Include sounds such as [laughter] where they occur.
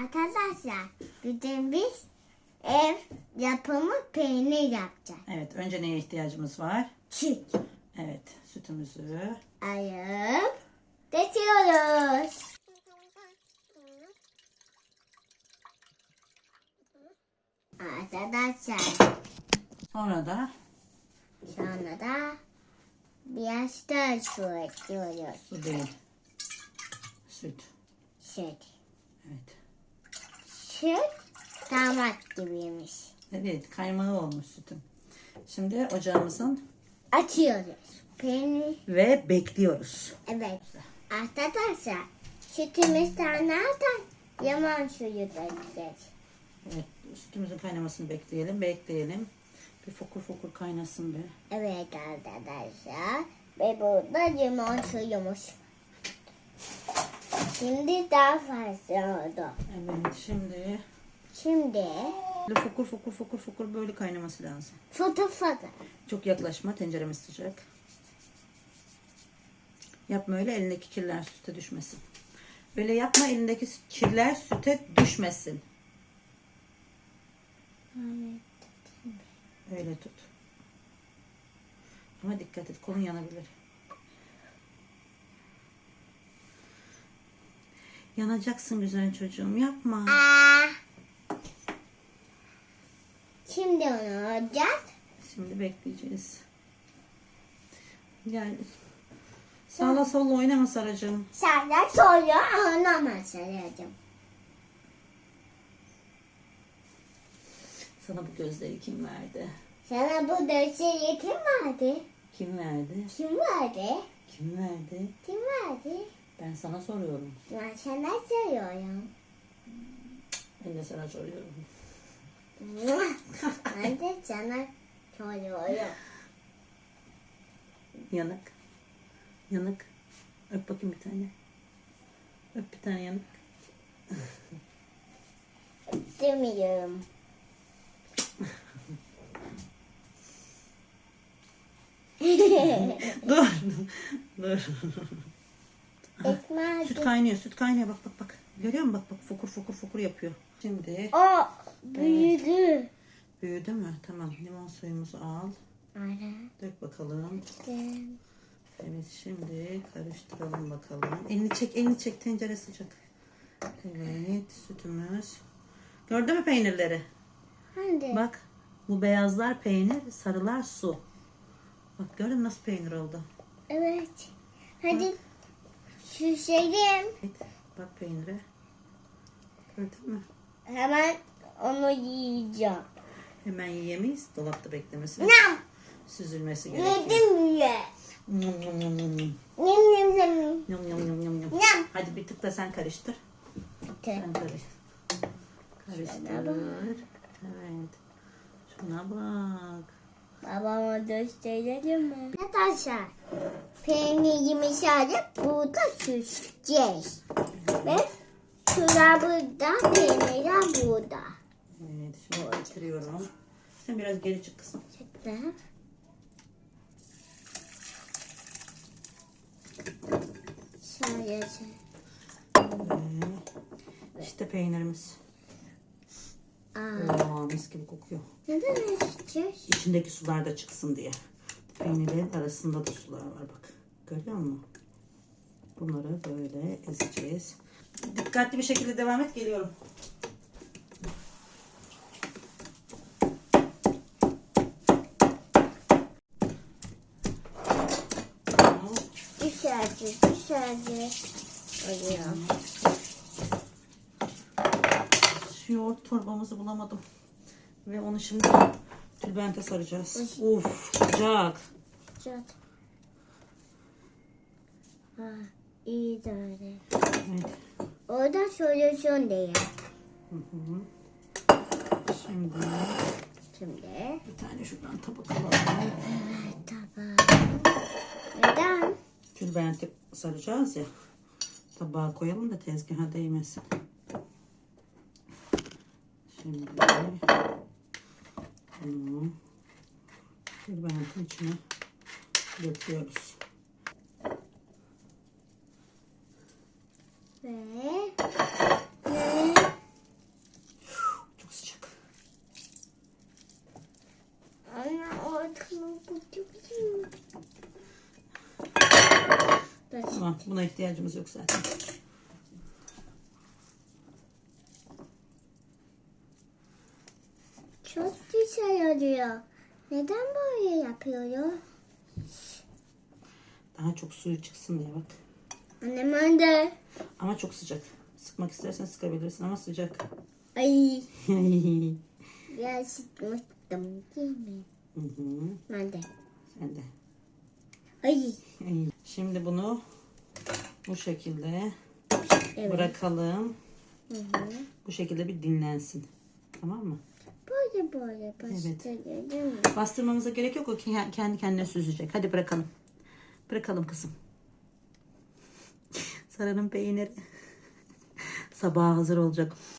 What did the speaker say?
Arkadaşlar bugün biz ev yapımı peynir yapacağız. Evet, önce neye ihtiyacımız var? Süt Evet, sütümüzü. ayıp döküyoruz. Arkadaşlar Sonra da sonra da biraz da su ekliyoruz. su değil. Süt. Süt. Evet. Süt damat gibiymiş. Evet, kaymağı olmuş sütün. Şimdi ocağımızın Açıyoruz. Peynir ve bekliyoruz. Evet. Arkadaşlar sütümüzden nereden yaman suyu dökeceğiz. Evet, sütümüzün kaynamasını bekleyelim, bekleyelim. Bir fokur fokur kaynasın be. Evet arkadaşlar. Ve burada limon suyumuz. Şimdi daha fazla oldu. Evet, şimdi Şimdi böyle fokur fokur fokur fokur böyle kaynaması lazım. foto foto. Çok yaklaşma, tenceremiz sıcak. Yapma öyle elindeki kirler süte düşmesin. Böyle yapma elindeki kirler süte düşmesin. Öyle tut. Ama dikkat et kolun yanabilir. Yanacaksın güzel çocuğum yapma. Aa. Şimdi onu alacağız. Şimdi bekleyeceğiz. Yani sağla solla oynama saracığım. Senden sonra anlamaz saracağım. Sana bu gözleri kim verdi? Sana bu dörtçeyi kim verdi? Kim verdi? Kim verdi? Kim verdi? Kim verdi? Ben sana soruyorum. Ben sana soruyorum. Ben de sana soruyorum. [laughs] ben de sana soruyorum. Yanık. Yanık. Öp bakayım bir tane. Öp bir tane yanık. Demiyorum. [laughs] Dur. Dur. Ekmeği süt kaynıyor, süt kaynıyor. Bak bak bak. Görüyor musun? Bak bak fokur fokur fokur yapıyor. Şimdi O büyüdü. büyüdü mü? Tamam. Limon suyumuzu al. Ara. Dök bakalım. Evet şimdi karıştıralım bakalım. Elini çek, elini çek. Tencere sıcak. Evet sütümüz. Gördün mü peynirleri? Hadi. Bak bu beyazlar peynir, sarılar su. Bak gördün nasıl peynir oldu? Evet. Hadi süselim. Evet, bak peynire. Gördün mü? Hemen onu yiyeceğim. Hemen yiyemeyiz. Dolapta beklemesi, Nam. süzülmesi gerekiyor. Yedim ye. Yum, yum, yum, yum, yum. Yum yum yum. Yum, yum, yum, yum, yum. Nam. Hadi bir tık da sen karıştır. Sen karıştır. Karıştır. Evet. Şuna bak. Babama gösterelim mi? Arkadaşlar peynirimizi alıp burada süsleyeceğiz. Ve şurada burada peynirler burada. Evet şimdi bitiriyorum. Sen biraz geri çık kızım. Çıktı. Şöyle Evet. İşte peynirimiz. Aa, mis gibi kokuyor. neden süsleyeceğiz? İçindeki sular da çıksın diye. Peynirlerin arasında da sular var bak. Görüyor musun? Bunları böyle ezeceğiz. Dikkatli bir şekilde devam et. Geliyorum. Güzelce, güzelce oluyor. Şu yoğurt torbamızı bulamadım. Ve onu şimdi tülbente saracağız. Uf sıcak. Güzel. Ha, iyi de öyle. Evet. Orada solüsyon diye. Hı hı. Şimdi Şimdi bir tane şuradan tabak alalım. tamam. Neden? Tülbente saracağız ya. Tabağa koyalım da tezgaha değmesin. Şimdi bunu tülbentin içine döküyoruz. Ve... Ve... Çok sıcak. Anne ortamı kutuyor. Tamam buna ihtiyacımız yok zaten. Çok güzel oluyor. Neden böyle yapıyoruz? Daha çok suyu çıksın diye bak. Annem önde. Ama çok sıcak. Sıkmak istersen sıkabilirsin ama sıcak. Ay Hı [laughs] biraz sıkmıştım değil mi? hı. Ben de. Sen de. Ay. Şimdi bunu bu şekilde Evet. bırakalım. Hı hı. Bu şekilde bir dinlensin. Tamam mı? Böyle böyle bastırıyor değil mi? Bastırmamıza gerek yok. O ke- kendi kendine süzecek. Hadi bırakalım. Bırakalım kızım. Sara'nın peyniri. [laughs] Sabaha hazır olacak.